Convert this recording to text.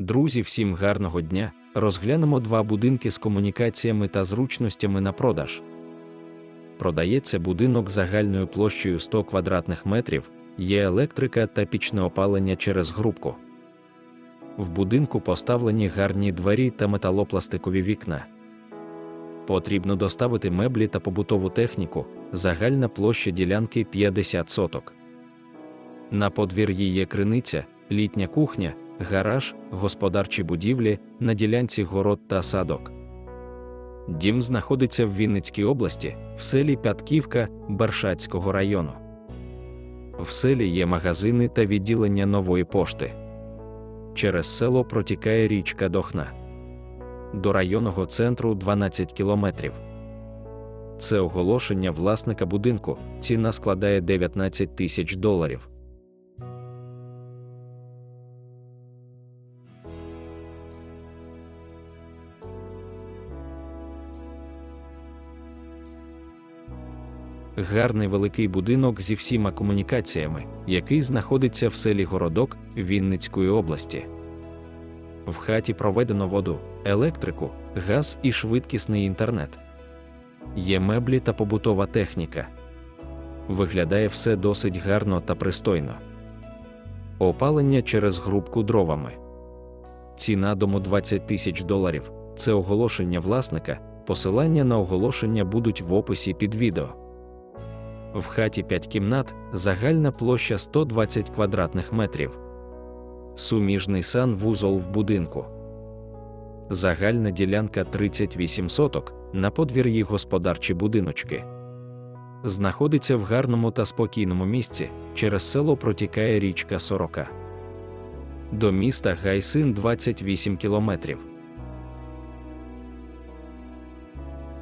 Друзі, всім гарного дня! Розглянемо два будинки з комунікаціями та зручностями на продаж. Продається будинок загальною площею 100 квадратних метрів, є електрика та пічне опалення через грубку. В будинку поставлені гарні двері та металопластикові вікна. Потрібно доставити меблі та побутову техніку, загальна площа ділянки 50 соток. На подвір'ї є криниця, літня кухня, гараж, господарчі будівлі, на ділянці город та садок. Дім знаходиться в Вінницькій області, в селі Пятківка Бершацького району. В селі є магазини та відділення нової пошти. Через село протікає річка Дохна. До районного центру 12 кілометрів. Це оголошення власника будинку. Ціна складає 19 тисяч доларів. Гарний великий будинок зі всіма комунікаціями, який знаходиться в селі Городок Вінницької області. В хаті проведено воду, електрику, газ і швидкісний інтернет. Є меблі та побутова техніка. Виглядає все досить гарно та пристойно. Опалення через грубку дровами. Ціна дому 20 тисяч доларів. Це оголошення власника. Посилання на оголошення будуть в описі під відео. В хаті 5 кімнат, загальна площа 120 квадратних метрів. Суміжний санвузол в будинку. Загальна ділянка 38 соток, на подвір'ї господарчі будиночки. Знаходиться в гарному та спокійному місці, через село протікає річка Сорока. До міста Гайсин 28 кілометрів.